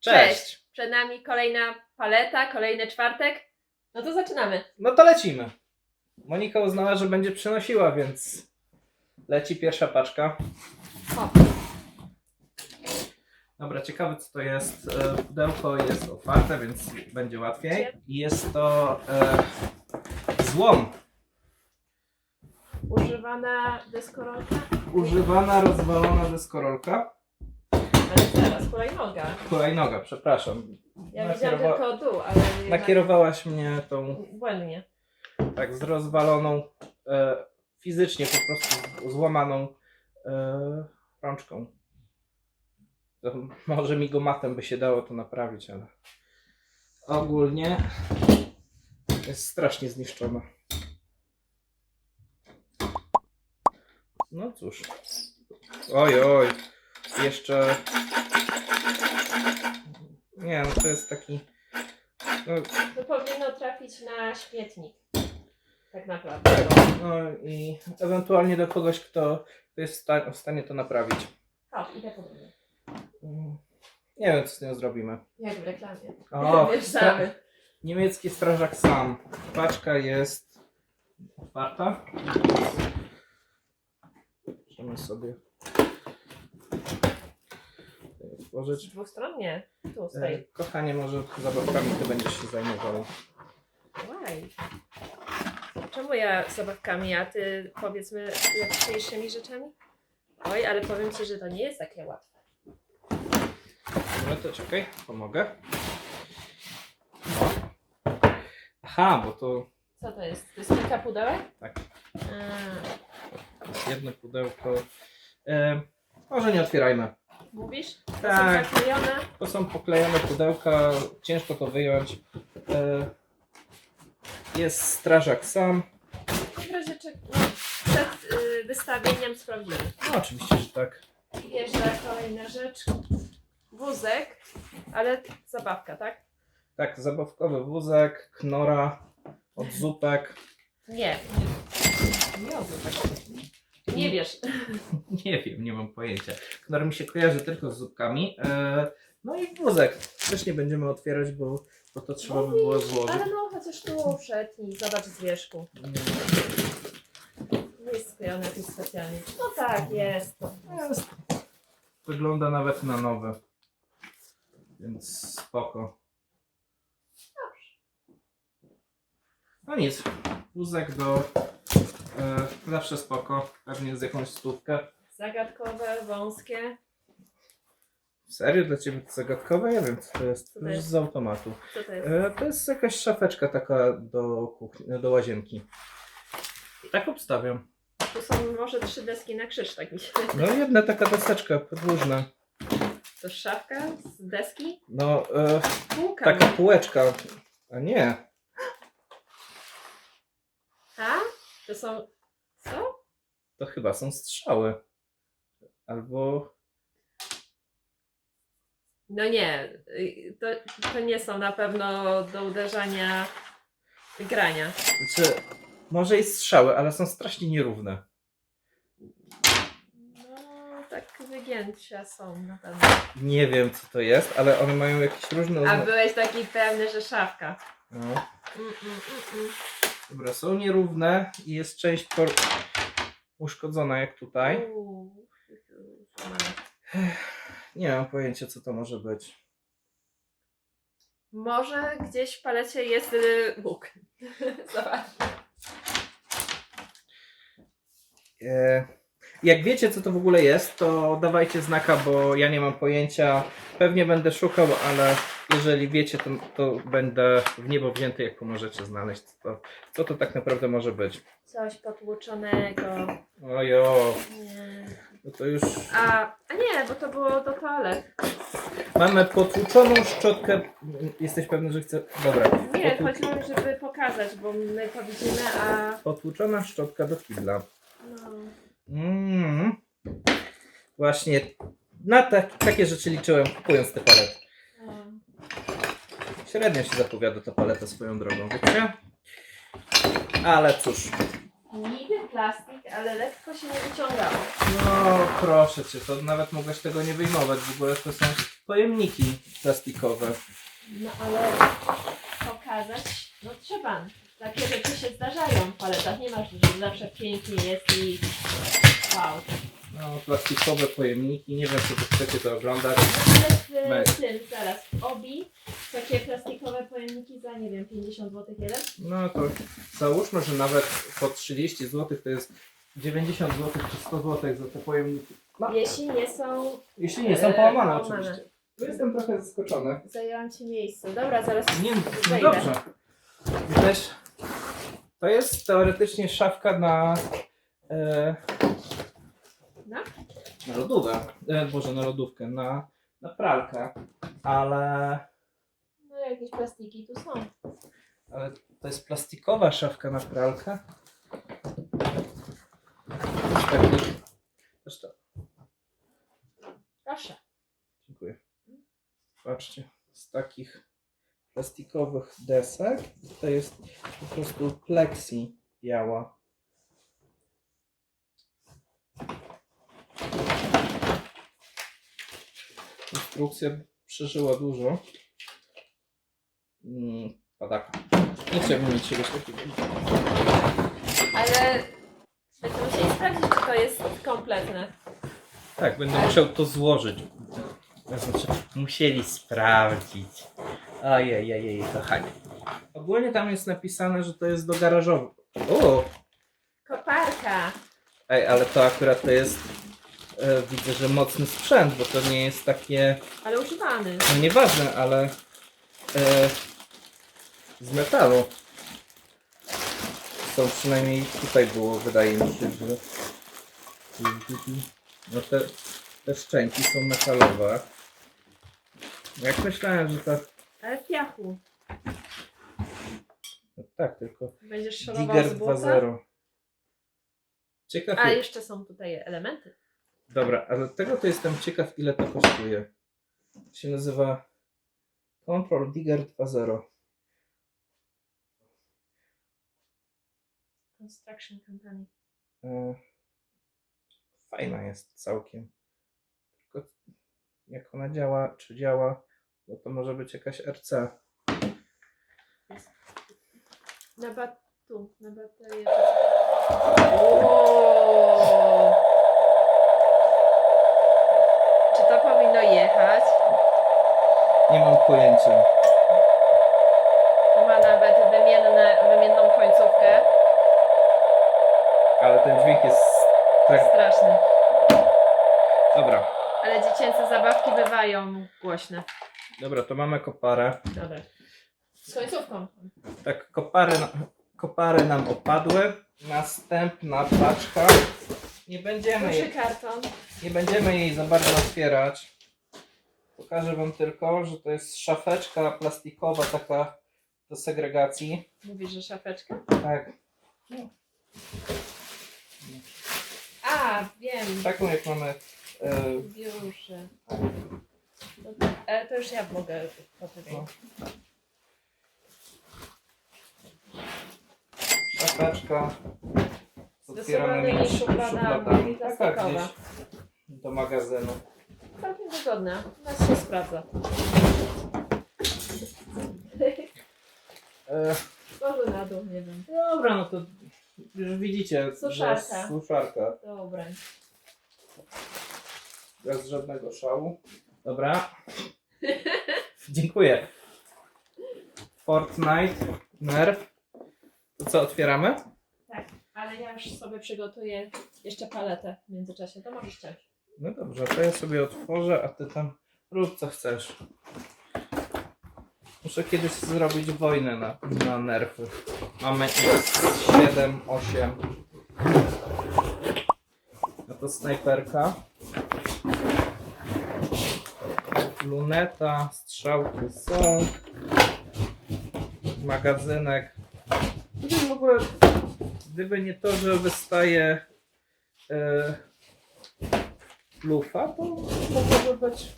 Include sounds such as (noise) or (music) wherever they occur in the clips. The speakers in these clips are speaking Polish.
Cześć! Przed nami kolejna paleta, kolejny czwartek. No to zaczynamy. No to lecimy. Monika uznała, że będzie przynosiła, więc leci pierwsza paczka. O. Dobra, ciekawe co to jest. E, Pudełko jest otwarte, więc będzie łatwiej. I jest to e, złom. Używana deskorolka. Używana, rozwalona deskorolka. Hulajnoga. Hulajnoga, przepraszam. Ja widziałam Nakierowa- tylko dół, ale jednak Nakierowałaś mnie tą błędnie. tak z rozwaloną, e, fizycznie po prostu złamaną e, rączką. To może migomatem by się dało to naprawić, ale ogólnie jest strasznie zniszczona. No cóż. Oj, oj. Jeszcze. Nie, no to jest taki. No, To powinno trafić na śmietnik. Tak naprawdę. No i ewentualnie do kogoś, kto jest w sta- w stanie to naprawić. Hop, idę po drugie. Mm, Nie wiem, co z nią zrobimy. Jak w reklamie. O, (laughs) samy. niemiecki strażak sam. Paczka jest otwarta. Możemy sobie tutaj otworzyć. Dwustronnie. Tu E, stoi. Kochanie, może zabawkami ty będziesz się zajmował. Łaj. Czemu ja zabawkami, a ty powiedzmy lepszymi rzeczami? Oj, ale powiem ci, że to nie jest takie łatwe. Dobra, to czekaj, pomogę. O. Aha, bo to Co to jest? To jest kilka pudełek? Tak. A, jedno pudełko. E, może nie otwierajmy. Mówisz? To Tak. są zaklejone. To są poklejone pudełka, ciężko to wyjąć. E, jest strażak sam. W razie czego no, przed y, wystawieniem sprawdzimy. No oczywiście, że tak. I jeszcze kolejna rzecz. Wózek, ale zabawka, tak? Tak, zabawkowy wózek, knora od zupek. Nie. Nie. Nie wiesz. (laughs) Nie wiem, nie mam pojęcia. Knor mi się kojarzy tylko z zupkami. E, no i wózek. Też nie będziemy otwierać, bo, bo to trzeba by było złożyć. Ale no, chociaż tu przetnij, zobacz zwierzchu. Nie jest sklejony jakiś specjalnie. No tak, jest. Jest. Wygląda nawet na nowy. Więc spoko. No nic. Wózek do... E, zawsze spoko. Pewnie z jakąś stówkę. Zagadkowe, wąskie. Serio? Dla Ciebie to zagadkowe? Ja wiem co to jest. Co to jest? z automatu. Co to jest? E, to jest jakaś szafeczka taka do kuchni, do łazienki. Tak obstawiam. Tu są może trzy deski na krzyż, tak mi się. No jedna taka deseczka podłużna. To szafka z deski? No, e, Półka. taka półeczka. A nie. A? To są... Co? To chyba są strzały. Albo... No nie, y, to, to nie są na pewno do uderzania grania. Znaczy, może i strzały, ale są strasznie nierówne. No, tak wygięcia są na pewno. Nie wiem co to jest, ale one mają jakieś różne... A byłeś taki pewny, że szafka. No. Mm, mm, mm, mm. Dobra, są nierówne i jest część por... uszkodzona jak tutaj. Uuu. Nie mam pojęcia co to może być. Może gdzieś w palecie jest y, łuk. (laughs) Zobacz. E, Jak wiecie, co to w ogóle jest, to dawajcie znaka, bo ja nie mam pojęcia. Pewnie będę szukał, ale jeżeli wiecie, to, to będę w niebo wzięty, jak pomożecie znaleźć, co to, co to tak naprawdę może być. Coś potłuczonego. Ojo, Nie. no to już A, a nie, bo to było do toalet. mamy potłuczoną szczotkę. Jesteś pewny, że chcę. Dobra. Nie, Potłu... chodziło mi, żeby pokazać, bo my to widzimy, a... Potłuczona szczotka do kibla. No. Mm. Właśnie na tak, takie rzeczy liczyłem, kupując te palety. Średnio się zapowiada ta paleta swoją drogą, wiecie? Ale cóż, Niby plastik, ale lekko się nie wyciągało. No proszę cię, to nawet mogłeś tego nie wyjmować. W ogóle to są pojemniki plastikowe. No ale pokazać, no trzeba. Takie rzeczy się zdarzają w paletach. Nie masz, że zawsze pięknie jest i wow. No, plastikowe pojemniki, nie wiem czy to chcecie to oglądać. Ale w tym, zaraz, w obi takie plastikowe pojemniki za, nie wiem, 50 zł jeden. No to załóżmy, że nawet po 30 zł to jest 90 zł czy 100 zł za te pojemniki. No, Jeśli nie są, jeśli nie są e, połamane oczywiście. Tu jestem trochę zaskoczony. zajęłam ci miejsce. Dobra, zaraz Nie, no dobrze. I też to jest teoretycznie szafka na, e? Na lodówkę. E, Boże, na lodówkę, na, na pralkę. Ale, No jakieś plastiki tu są. ale to jest plastikowa szafka na pralkę. Taki, to, Proszę. dziękuję. Patrzcie, z takich plastikowych desek to jest po prostu plexi biała. Instrukcja przeżyła dużo. Mm, padaka. Nie chciałbym mieć czegoś takiego. Ale będę musieli sprawdzić, czy to jest kompletne. Tak, będę musiał to złożyć. Znaczy, musieli sprawdzić. Ojej, ojej, kochanie. Ogólnie tam jest napisane, że to jest do garażowego. O! Koparka. Ej, ale to akurat to jest. E, widzę, że mocny sprzęt, bo to nie jest takie. Ale używany. No nieważne, ale. E, z metalu. Są przynajmniej tutaj było, wydaje mi się, że. No te, te szczęki są metalowe. Jak myślałem, że to. Ale w piachu. No tak, tylko. Będziesz szorował Digger z błota? 2.0. Ciekaw. A jak- jeszcze są tutaj elementy. Dobra, ale tego to jestem ciekaw, ile to kosztuje. To się nazywa Control Digger 2.0. Construction Company. E, Fajna jest całkiem. Tylko jak ona działa, czy działa, bo to może być jakaś RC. Na bat... tu, na baterię. Wow. To powinno jechać? Nie mam pojęcia. To ma nawet wymienne, wymienną końcówkę. Ale ten dźwięk jest tak. Straszny. Dobra. Ale dziecięce zabawki bywają głośne. Dobra, to mamy koparę. Dobra. Z końcówką. Tak, kopary, na- kopary nam opadły. Następna paczka. Nie będziemy Duży jej, karton. nie będziemy jej za bardzo otwierać. Pokażę wam tylko, że to jest szafeczka plastikowa taka do segregacji. Mówisz, że szafeczka? Tak, A, wiem. taką jak mamy. e. No, ale to już ja mogę. No. szafeczka otwieranymi szufladami. Taka gdzieś do magazynu. Całkiem wygodna. Nas się sprawdza. E, Może na dół, nie wiem. Dobra, no to już widzicie, Suszarka. że suszarka. Dobra. Bez żadnego szału. Dobra. (laughs) Dziękuję. Fortnite, Nerf. To co, otwieramy? Ale ja już sobie przygotuję jeszcze paletę w międzyczasie. To możesz ciąć. No dobrze, to ja sobie otworzę, a ty tam rób co chcesz. Muszę kiedyś zrobić wojnę na, na nerfy. Mamy X7, 8. No to snajperka. Luneta, strzałki są. Magazynek. Tutaj w ogóle, gdyby nie to, że wystaje e, lufa, to mogłoby być.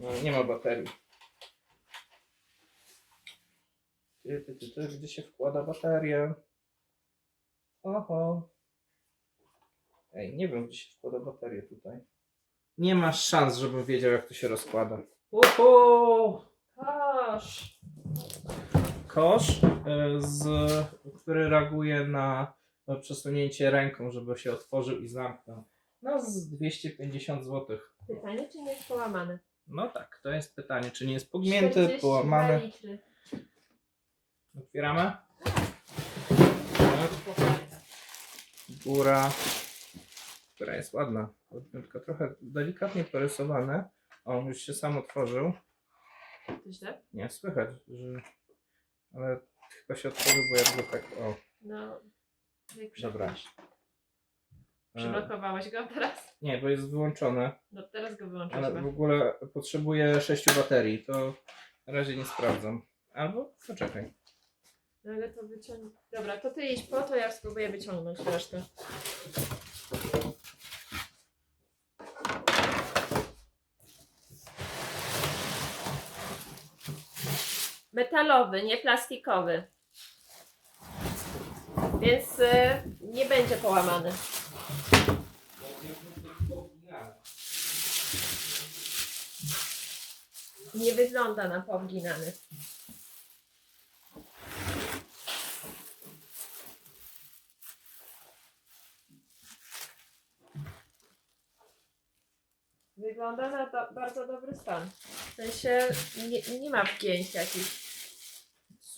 No, nie ma baterii. Ty, ty, ty, ty, gdzie się wkłada baterię? Oho. Ej, nie wiem, gdzie się wkłada baterię tutaj. Nie masz szans, żebym wiedział, jak to się rozkłada. Uhu! Kosz. Kosz, y, z, który reaguje na przesunięcie ręką, żeby się otworzył i zamknął. No, z 250 zł. Pytanie, czy nie jest połamany? No tak, to jest pytanie, czy nie jest pognięty, 42 połamany. litry. Otwieramy. Góra, która jest ładna, tylko trochę delikatnie porysowane. O, już się sam otworzył. To źle? Nie, słychać, że... Ale chyba się otworzył, bo ja go tak... O, No. Jak Dobra. e, Przyblokowałeś go teraz? nie, bo jest wyłączone. No teraz go wyłączysz. Ale chyba. w ogóle potrzebuję 6 baterii, to na razie nie sprawdzam. Albo poczekaj. No ale to wyciągnę. Dobra, to ty idź po to, ja spróbuję wyciągnąć resztę. Metalowy, nie plastikowy. Więc y, nie będzie połamany. Nie wygląda na powginany. Wygląda na do, bardzo dobry stan. W sensie nie, nie ma wgięć jakichś.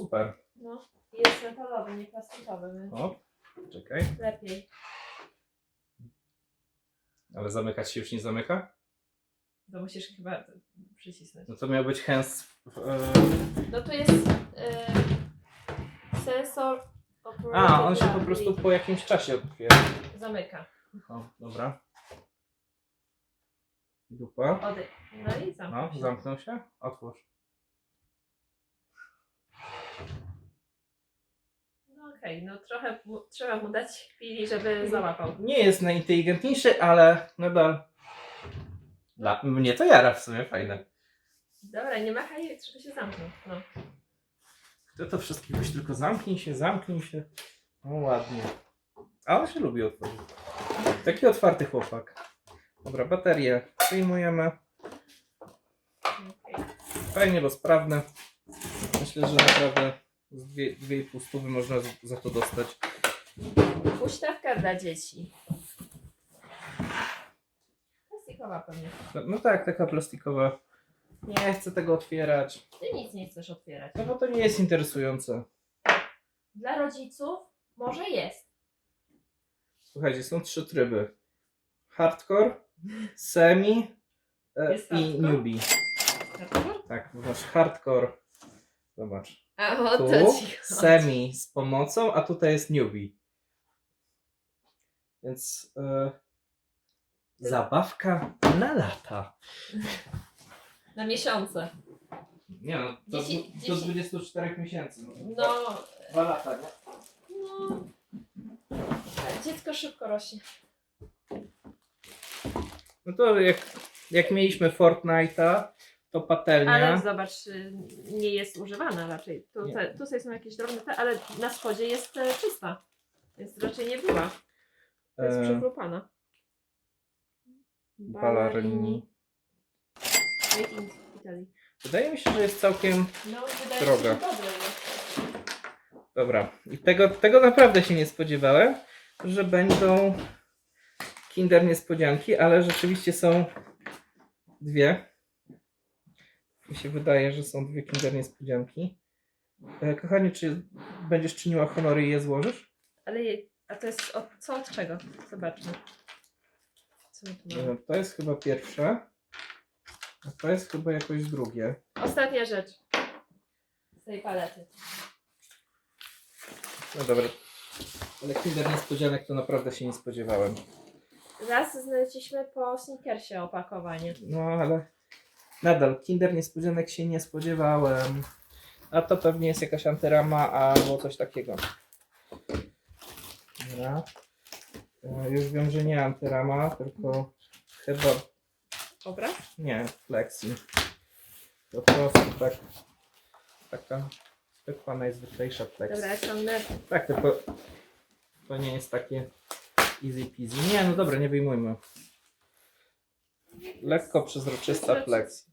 Super. No, jest metalowy, nie plastikowy, więc O, czekaj. lepiej. Ale zamykać się już nie zamyka? To musisz chyba przycisnąć. No to miał być hands... E, No to jest e, sensor a, on się po prostu po jakimś czasie otwiera. zamyka. O, dobra. Dupa. Ody. No i zamknął No, się. zamknął się? Otwórz. No okej, no trochę mu, trzeba mu dać chwili, żeby załapał. Nie jest najinteligentniejszy, ale nadal... Dla mnie to jara w sumie, fajne. Dobra, nie machaj, trzeba się zamknąć. No. Kto to wszystkich już tylko zamknij się, zamknij się. No ładnie. A on się lubi otworzyć. Taki otwarty chłopak. Dobra, baterię wyjmujemy. okej. Fajnie, bo sprawne. Myślę, że naprawdę z dwie- 2,5 stówy można za to dostać. Huśtawka dla dzieci. Plastikowa pewnie. No, no tak, taka plastikowa. Nie chcę tego otwierać. Ty nic nie chcesz otwierać. No bo to nie jest interesujące. Dla rodziców może jest. Słuchajcie, są trzy tryby. Hardcore, semi e, Jest i hardcore? newbie. Tak, masz hardcore. Zobacz. A o Tu to ci chodzi. semi z pomocą, a tutaj jest newbie. Więc e, zabawka na lata. Na miesiące. Nie no, do, do dzieci- 24 miesięcy. No, No, Dwa lata, nie? no. Dziecko szybko rośnie. No to jak, jak mieliśmy Fortnite'a, to patelnia. Ale zobacz, nie jest używana raczej. Tu, Nie. te, tutaj są jakieś drobne, te, ale na spodzie jest e, czysta. Więc raczej nie była. To jest E. Made in Italy. Wydaje mi się, że jest całkiem No, Droga. dobra. I tego, tego naprawdę się nie spodziewałem, że będą Kinder niespodzianki, ale rzeczywiście są dwie. Mi się wydaje, że są dwie Kinder niespodzianki. E, kochanie, czy będziesz czyniła honory i je złożysz? Ale je, a to jest od, co od czego? Zobaczmy. Co my tu mamy? wiem, to jest chyba pierwsze. A to jest chyba jakoś drugie. Ostatnia rzecz z tej palety. No dobra. Ale Kinder niespodzianek to naprawdę się nie spodziewałem. Raz znaleźliśmy po sneakersie opakowanie. No ale nadal Kinder niespodzianek się nie spodziewałem. A to pewnie jest jakaś antyrama albo coś takiego. Dobra. E, Już wiem, że nie antyrama, tylko chyba Obraz? nie, flexi. Po prostu tak taka Zwykła, najzwyklejsza Plex. Dobra, ciągnę. Tak, tylko to nie jest takie easy peasy. Nie, no dobra, nie wyjmujmy. Lekko przezroczysta Plex.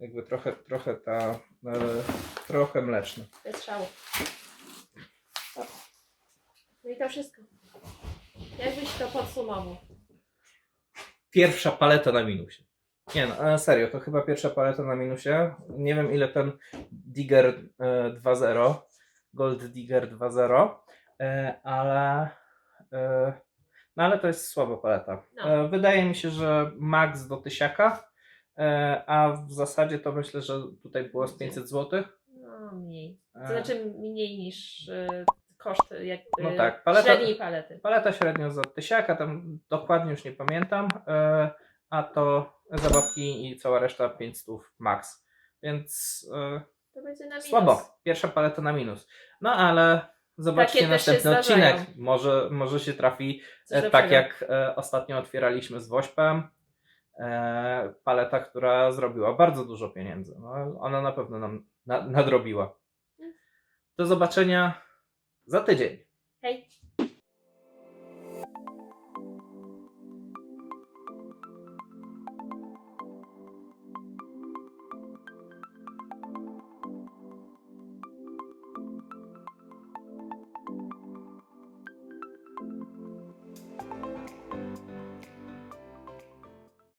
Jakby trochę, trochę ta, e, trochę mleczna. bez szału. O. No i to wszystko. Jakbyś to podsumował? Pierwsza paleta na minusie. Nie no, ale serio, to chyba pierwsza paleta na minusie. Nie wiem ile ten Digger e, 2.0, Gold Digger 2.0, e, ale e, no ale to jest słaba paleta. No. E, wydaje mi się, że max do tysiaka, e, a w zasadzie to myślę, że tutaj było z 500 zł. No, mniej. To E, znaczy mniej niż y, koszt jak, No tak, paleta- średniej palety. Paleta średnio za tysiaka, tam dokładnie już nie pamiętam, e, a to zabawki i cała reszta 500 max. Więc e, To będzie na minus. słabo. Pierwsza paleta na minus. No ale zobaczcie Takie też się następny zdarzają. odcinek. Może, może się trafi Coś e, lepszego. tak jak e, ostatnio otwieraliśmy z Wośpem. E, paleta, która zrobiła bardzo dużo pieniędzy. No, ona na pewno nam na, nadrobiła. Do zobaczenia za tydzień. Hej.